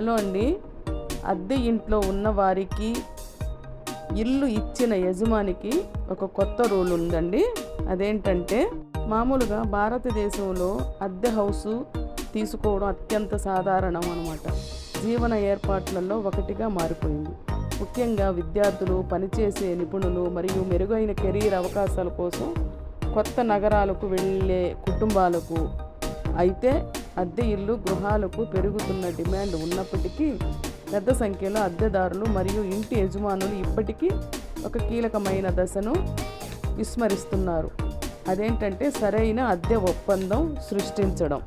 Hello అండి. అద్దె ఇంట్లో ఉన్న వారికి ఇల్లు ఇచ్చిన యజమానికి ఒక కొత్త రూల్ ఉందండి. అదేంటంటే మామూలుగా భారతదేశంలో అద్దె హౌసు తీసుకోవడం అత్యంత సాధారణం అనమాట జీవన ఏర్పాట్లలో ఒకటిగా మారిపోయింది. ముఖ్యంగా విద్యార్థులు పనిచేసే నిపుణులు మరియు మెరుగైన కెరీర్ అవకాశాల కోసం కొత్త నగరాలకు వెళ్ళే కుటుంబాలకు అయితే అద్దె ఇల్లు గృహాలకు పెరుగుతున్న డిమాండ్ ఉన్నప్పటికీ పెద్ద సంఖ్యలో అద్దెదారులు మరియు ఇంటి యజమానులు ఇప్పటికీ ఒక కీలకమైన దశను విస్మరిస్తున్నారు. అదేంటంటే సరైన అద్దె ఒప్పందం సృష్టించడం.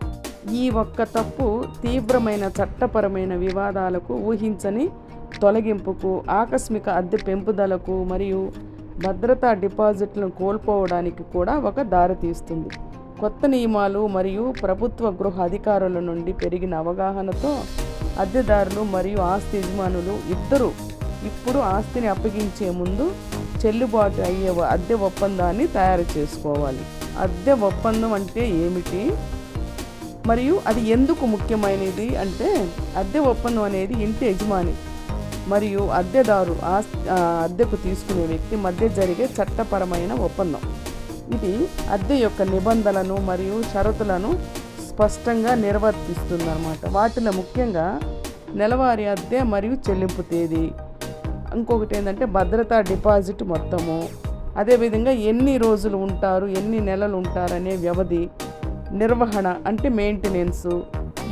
ఈ ఒక్క తప్పు తీవ్రమైన చట్టపరమైన వివాదాలకు ఊహించని తొలగింపుకు ఆకస్మిక అద్దె పెంపుదలకు మరియు భద్రతా డిపాజిట్లను కోల్పోవడానికి కూడా ఒక దారితీస్తుంది. కొత్త నియమాలు మరియు ప్రభుత్వ గృహ అధికారుల నుండి పెరిగిన అవగాహనతో అద్దెదారులు మరియు ఆస్తి యజమానులు ఇద్దరు ఇప్పుడు ఆస్తిని అప్పగించే ముందు చెల్లుబాటు అయ్యే అద్దె ఒప్పందాన్ని తయారు చేసుకోవాలి. అద్దె ఒప్పందం అంటే ఏమిటి? మరియు అది ఎందుకు ముఖ్యమైనది అంటే అద్దె ఒప్పందం అనేది ఇంటి యజమాని మరియు అద్దెదారు ఆస్తి అద్దెకు తీసుకునే వ్యక్తి మధ్య జరిగే చట్టపరమైన ఒప్పందం. ఇది అద్దె యొక్క నిబంధనలను మరియు షరతులను స్పష్టంగా నిర్వర్తిస్తుంది అనమాట వాటిలో ముఖ్యంగా నెలవారీ అద్దె మరియు చెల్లింపు తేదీ. ఇంకొకటి ఏంటంటే భద్రతా డిపాజిట్ మొత్తము. అదేవిధంగా ఎన్ని రోజులు ఉంటారు ఎన్ని నెలలు ఉంటారనే వ్యవధి నిర్వహణ అంటే మెయింటెనెన్స్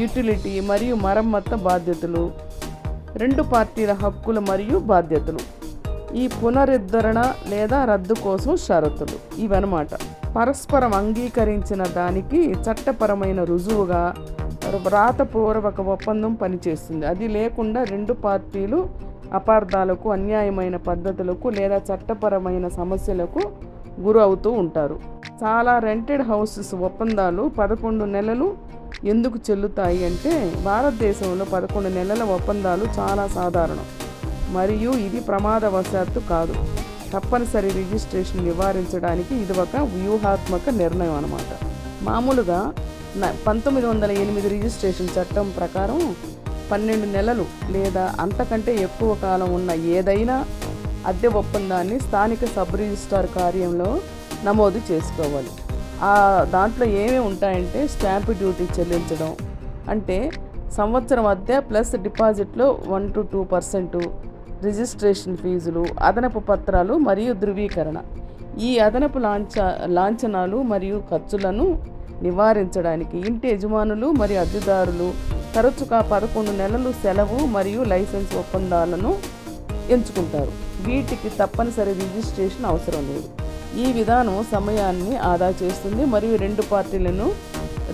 యూటిలిటీ మరియు మరమ్మత్తు బాధ్యతలు. రెండు పార్టీల హక్కులు మరియు బాధ్యతలు. ఈ పునరుద్ధరణ లేదా రద్దు కోసం షరతులు. ఇవన్నమాట. పరస్పరం అంగీకరించిన దానికి చట్టపరమైన రుజువుగా వ్రాతపూర్వక ఒప్పందం పనిచేస్తుంది. అది లేకుండా రెండు పార్టీలు అపార్థాలకు అన్యాయమైన పద్ధతులకు లేదా చట్టపరమైన సమస్యలకు గురి అవుతూ ఉంటారు. చాలా రెంటెడ్ హౌసెస్ ఒప్పందాలు పదకొండు నెలలు ఎందుకు చెల్లుతాయి అంటే భారతదేశంలో పదకొండు నెలల ఒప్పందాలు చాలా సాధారణం. మరియు ఇది ప్రమాదవశాత్తు కాదు. తప్పనిసరి రిజిస్ట్రేషన్ నివారించడానికి ఇది ఒక వ్యూహాత్మక నిర్ణయం అన్నమాట. మామూలుగా పంతొమ్మిది వందల ఎనిమిది రిజిస్ట్రేషన్ చట్టం ప్రకారం పన్నెండు నెలలు లేదా అంతకంటే ఎక్కువ కాలం ఉన్న ఏదైనా అద్దె ఒప్పందాన్ని స్థానిక సబ్ రిజిస్ట్రార్ కార్యంలో నమోదు చేసుకోవాలి. ఆ దాంట్లో ఏమేమి ఉంటాయంటే స్టాంప్ డ్యూటీ చెల్లించడం అంటే సంవత్సరం అద్దె ప్లస్ డిపాజిట్లో one to two percent registration ఫీజులు అదనపు పత్రాలు మరియు ధృవీకరణ. ఈ అదనపు లాంఛ లాంఛనాలు మరియు ఖర్చులను నివారించడానికి ఇంటి యజమానులు మరియు అద్దెదారులు తరచుగా పదకొండు నెలలు సెలవు మరియు లైసెన్స్ ఒప్పందాలను ఎంచుకుంటారు. వీటికి తప్పనిసరి రిజిస్ట్రేషన్ అవసరం లేదు. ఈ విధానం సమయాన్ని ఆదా చేస్తుంది మరియు రెండు పార్టీలను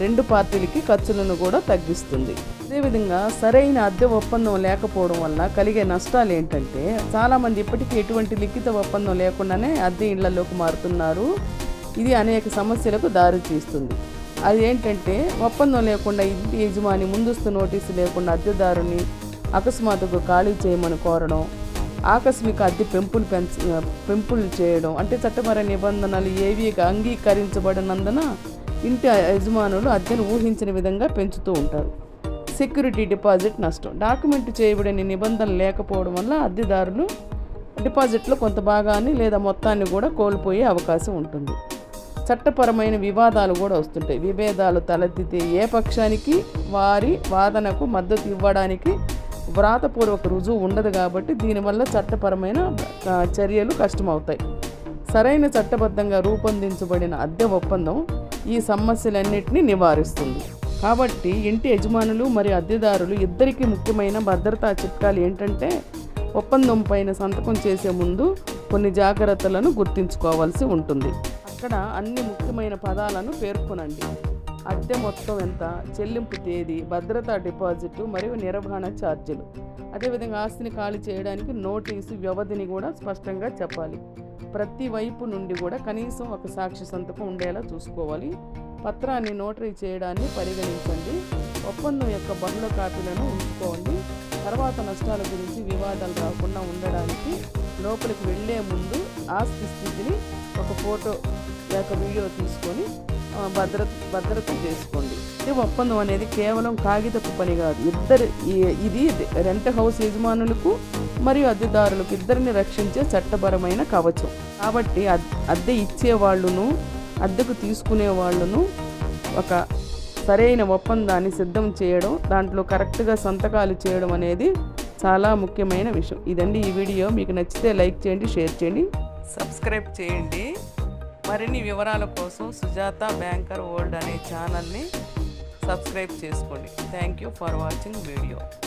రెండు పార్టీలకి ఖర్చులను కూడా తగ్గిస్తుంది. అదేవిధంగా సరైన అద్దె ఒప్పందం లేకపోవడం వల్ల కలిగే నష్టాలు ఏంటంటే చాలామంది ఇప్పటికీ ఎటువంటి లిఖిత ఒప్పందం లేకుండానే అద్దె ఇళ్ళలోకి మారుతున్నారు. ఇది అనేక సమస్యలకు దారి తీస్తుంది. అది ఏంటంటే ఒప్పందం లేకుండా ఇంటి యజమాని ముందస్తు నోటీసు లేకుండా అద్దెదారుని అకస్మాత్తుగా ఖాళీ చేయమని కోరడం ఆకస్మిక అద్దె పెంపులు పెంచ పెంపులు చేయడం అంటే చట్టపర నిబంధనలు ఏవి అంగీకరించబడినందున ఇంటి యజమానులు అద్దెను ఊహించిన విధంగా పెంచుతూ ఉంటారు. సెక్యూరిటీ డిపాజిట్ నష్టం. డాక్యుమెంట్ చేయబడిన నిబంధనలు లేకపోవడం వల్ల అద్దెదారులు డిపాజిట్లో కొంత భాగాన్ని లేదా మొత్తాన్ని కూడా కోల్పోయే అవకాశం ఉంటుంది. చట్టపరమైన వివాదాలు కూడా వస్తుంటాయి. విభేదాలు తలెత్తితే ఏ పక్షానికి వారి వాదనకు మద్దతు ఇవ్వడానికి వ్రాతపూర్వక రుజువు ఉండదు కాబట్టి దీనివల్ల చట్టపరమైన చర్యలు కష్టమవుతాయి. సరైన చట్టబద్ధంగా రూపొందించబడిన అద్దె ఒప్పందం ఈ సమస్యలన్నింటినీ నివారిస్తుంది. కాబట్టి ఇంటి యజమానులు మరియు అద్దెదారులు ఇద్దరికీ ముఖ్యమైన భద్రతా చిట్కాలు ఏంటంటే ఒప్పందం పైన సంతకం చేసే ముందు కొన్ని జాగ్రత్తలను గుర్తుంచుకోవాల్సి ఉంటుంది. అక్కడ అన్ని ముఖ్యమైన పదాలను పేర్కొనండి. అద్దె మొత్తం ఎంత చెల్లింపు తేదీ భద్రతా డిపాజిట్ మరియు నిర్వహణ ఛార్జీలు. అదేవిధంగా ఆస్తిని ఖాళీ చేయడానికి నోటీసు వ్యవధిని కూడా స్పష్టంగా చెప్పాలి. ప్రతి వైపు నుండి కూడా కనీసం ఒక సాక్షి సంతకం ఉండేలా చూసుకోవాలి. పత్రాన్ని నోటరీ చేయడాన్ని పరిగణించండి. ఒప్పందం యొక్క బహుళ కాపీలను ఉంచుకోండి. తర్వాత నష్టాల గురించి వివాదాలు రాకుండా ఉండడానికి లోపలికి వెళ్ళే ముందు ఆస్తి స్థితిని ఒక ఫోటో లేక వీడియో తీసుకొని భద్రత భద్రత చేసుకోండి. ఇది ఒప్పందం అనేది కేవలం కాగితపు పని కాదు. ఇద్దరు ఇది రెంట్ హౌస్ యజమానులకు మరియు అద్దెదారులకు ఇద్దరిని రక్షించే చట్టపరమైన కవచం. కాబట్టి అద్- అద్దె ఇచ్చే వాళ్ళును అద్దెకు తీసుకునే వాళ్ళను ఒక సరైన ఒప్పందాన్ని సిద్ధం చేయడం దాంట్లో కరెక్ట్గా సంతకాలు చేయడం అనేది చాలా ముఖ్యమైన విషయం. ఇదండి ఈ వీడియో. మీకు నచ్చితే లైక్ చేయండి షేర్ చేయండి. సబ్స్క్రైబ్ చేయండి. మరిన్ని వివరాల కోసం సుజాత బ్యాంకర్ వరల్డ్ అనే ఛానల్ని సబ్స్క్రైబ్ చేసుకోండి. Thank you for watching video.